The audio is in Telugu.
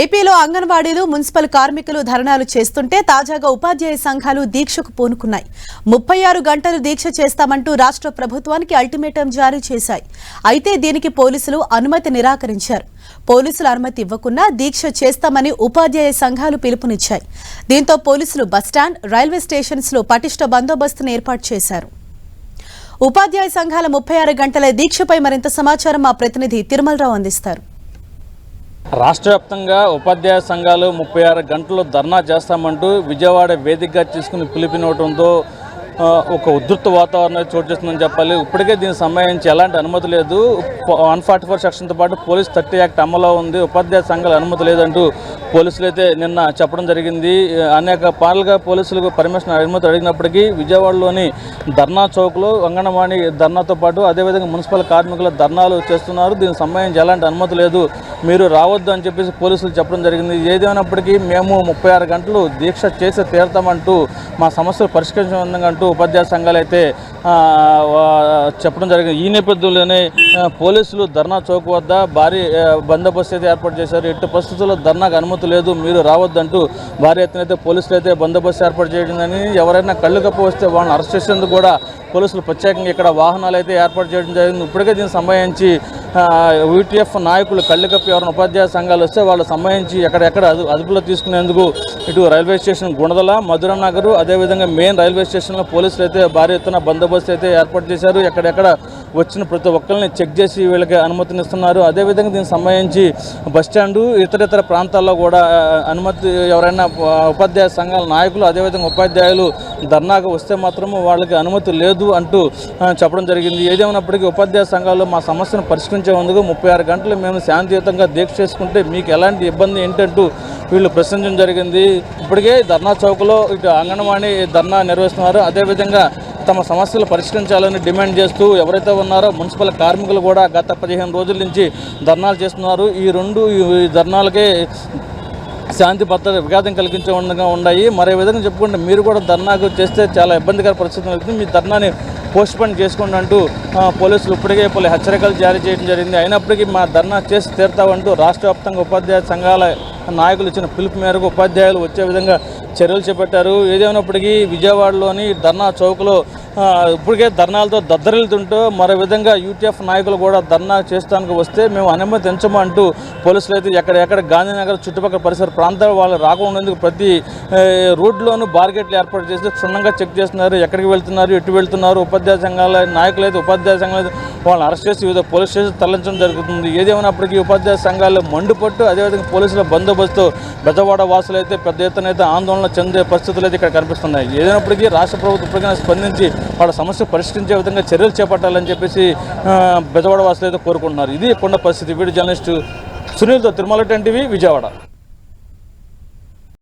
ఏపీలో అంగన్వాడీలు మున్సిపల్ కార్మికులు ధర్నాలు చేస్తుంటే తాజాగా ఉపాధ్యాయ సంఘాలు దీక్షకు పూనుకున్నాయి. ముప్పై ఆరు గంటలు దీక్ష చేస్తామంటూ రాష్ట్ర ప్రభుత్వానికి అల్టిమేటం జారీ చేశాయి. అయితే దీనికి పోలీసులు అనుమతి నిరాకరించారు. పోలీసులు అనుమతి ఇవ్వకుండా దీక్ష చేస్తామని ఉపాధ్యాయ సంఘాలు పిలుపునిచ్చాయి. దీంతో పోలీసులు బస్టాండ్ రైల్వే స్టేషన్స్లో పటిష్ట బందోబస్తును ఏర్పాటు చేశారు. ఉపాధ్యాయ సంఘాల ముప్పై ఆరు గంటల దీక్షపై మరింత సమాచారం మా ప్రతినిధి తిరుమలరావు అందిస్తారు. రాష్ట్ర వ్యాప్తంగా ఉపాధ్యాయ సంఘాలు ముప్పై ఆరు గంటలు ధర్నా చేస్తామంటూ విజయవాడ వేదికగా తీసుకుని పిలిపినవడంతో ఒక ఉధృత వాతావరణం చోటు చేస్తుందని చెప్పాలి. ఇప్పటికే దీనికి సంబంధించి ఎలాంటి అనుమతి లేదు. వన్ ఫార్టీ ఫోర్ సెక్షన్తో పాటు పోలీస్ థర్టీ యాక్ట్ అమల్లో ఉంది. ఉపాధ్యాయ సంఘాల అనుమతి లేదంటూ పోలీసులు అయితే నిన్న చెప్పడం జరిగింది. అనేక పాలుగా పోలీసులకు పర్మిషన్ అనుమతి అడిగినప్పటికీ విజయవాడలోని ధర్నా చౌక్లో అంగన్వాణి ధర్నాతో పాటు అదేవిధంగా మున్సిపల్ కార్మికుల ధర్నాలు చేస్తున్నారు. దీనికి సంబంధించి ఎలాంటి అనుమతి లేదు. మీరు రావద్దు అని చెప్పేసి పోలీసులు చెప్పడం జరిగింది. ఏదేమైనప్పటికీ మేము ముప్పై ఆరు గంటలు దీక్ష చేసి తీరుతామంటూ మా సమస్యలు పరిష్కరించమంటూ ఉపాధ్యాయ సంఘాలు అయితే చెప్పడం జరిగింది. ఈ నేపథ్యంలోనే పోలీసులు ధర్నా చౌక్ వద్ద భారీ బందోబస్తు అయితే ఏర్పాటు చేశారు. ఎట్టి పరిస్థితుల్లో ధర్నాకు అనుమతి లేదు మీరు రావద్దంటూ భారీ ఎత్తున అయితే పోలీసులు అయితే బందోబస్తు ఏర్పాటు చేయడం ఎవరైనా కళ్ళు కప్పు వస్తే వాళ్ళని అరెస్ట్ చేసేందుకు కూడా పోలీసులు ప్రత్యేకంగా ఇక్కడ వాహనాలు అయితే ఏర్పాటు చేయడం జరిగింది. ఇప్పటికే దీనికి సంబంధించి యూటీఎఫ్ నాయకులు కళ్ళుకప్పి ఎవరైనా ఉపాధ్యాయ సంఘాలు వస్తే వాళ్ళు సంబంధించి ఎక్కడెక్కడ అదు అదుపులో తీసుకునేందుకు ఇటు రైల్వే స్టేషన్ గుణదల మధుర నగరు అదేవిధంగా మెయిన్ రైల్వే స్టేషన్లో పోలీసులు అయితే భారీ ఎత్తున బందోబస్తు అయితే ఏర్పాటు చేశారు. ఎక్కడెక్కడ వచ్చిన ప్రతి ఒక్కరిని చెక్ చేసి వీళ్ళకి అనుమతినిస్తున్నారు. అదేవిధంగా దీనికి సంబంధించి బస్టాండు ఇతరితర ప్రాంతాల్లో కూడా అనుమతి ఎవరైనా ఉపాధ్యాయ సంఘాల నాయకులు అదేవిధంగా ఉపాధ్యాయులు ధర్నాకు వస్తే మాత్రము వాళ్ళకి అనుమతి లేదు అంటూ చెప్పడం జరిగింది. ఏదేమైనప్పటికీ ఉపాధ్యాయ సంఘాలు మా సమస్యను పరిష్కరించేందుకు ముప్పై ఆరు గంటలు మేము శాంతియుతంగా దీక్ష చేసుకుంటే మీకు ఎలాంటి ఇబ్బంది ఏంటంటూ వీళ్ళు ప్రశ్నించడం జరిగింది. ఇప్పటికే ధర్నా చౌక్లో ఇటు అంగన్వాడీ ధర్నా నిర్వహిస్తున్నారు. అదేవిధంగా తమ సమస్యలు పరిష్కరించాలని డిమాండ్ చేస్తూ ఎవరైతే ఉన్నారో మున్సిపల్ కార్మికులు కూడా గత పదిహేను రోజుల నుంచి ధర్నాలు చేస్తున్నారు. ఈ రెండు ఈ ధర్నాలకే శాంతి భద్రత విఘాతం కలిగించే విధంగా ఉన్నాయి. మరే విధంగా చెప్పుకుంటే మీరు కూడా ధర్నాకు చేస్తే చాలా ఇబ్బందికర పరిస్థితి అవుతుంది మీ ధర్నాని పోస్ట్పోన్ చేసుకోండి అంటూ పోలీసులు ఇప్పటికే పలు హెచ్చరికలు జారీ చేయడం జరిగింది. అయినప్పటికీ మా ధర్నా చేసి తీరుతామంటూ రాష్ట్ర వ్యాప్తంగా ఉపాధ్యాయ సంఘాల నాయకులు ఇచ్చిన పిలుపు మేరకు ఉపాధ్యాయులు వచ్చే విధంగా చర్యలు చేపట్టారు. ఏదేమైనప్పటికీ విజయవాడలోని ధర్నా చౌక్లో ఇప్పటికే ధర్నాలతో దద్దరిల్లుతుంటూ మరో విధంగా యూటీఎఫ్ నాయకులు కూడా ధర్నా చేస్తానికి వస్తే మేము అనుమతించము అంటూ పోలీసులు అయితే ఎక్కడెక్కడ గాంధీనగర్ చుట్టుపక్కల పరిసర ప్రాంతాల వాళ్ళు రాకుండా ప్రతి రోడ్లోనూ బార్గెట్లు ఏర్పాటు చేసి క్షుణ్ణంగా చెక్ చేస్తున్నారు. ఎక్కడికి వెళ్తున్నారు? ఎటు వెళ్తున్నారు? ఉపాధ్యాయ సంఘాల నాయకులు అయితే ఉపాధ్యాయ సంఘాలు వాళ్ళని అరెస్ట్ చేసి వివిధ పోలీస్ స్టేషన్ తరలించడం జరుగుతుంది. ఏదేమైనప్పటికీ ఉపాధ్యాయ సంఘాలు మండుపట్టు అదేవిధంగా పోలీసుల బందోబస్తు బెజవాడ వాసులు అయితే పెద్ద ఎత్తున అయితే ఆందోళన చెందే పరిస్థితులు అయితే ఇక్కడ కనిపిస్తున్నాయి. ఏదైనప్పటికీ రాష్ట్ర ప్రభుత్వం ఇప్పటికైనా స్పందించి వాళ్ళ సమస్య పరిష్కరించే విధంగా చర్యలు చేపట్టాలని చెప్పేసి బెజవాడ వాసులు అయితే కోరుకుంటున్నారు. ఇది కొండ పరిస్థితి. వీడియో జర్నలిస్టు సునీల్తో తిరుమల టెన్ టీవీ విజయవాడ.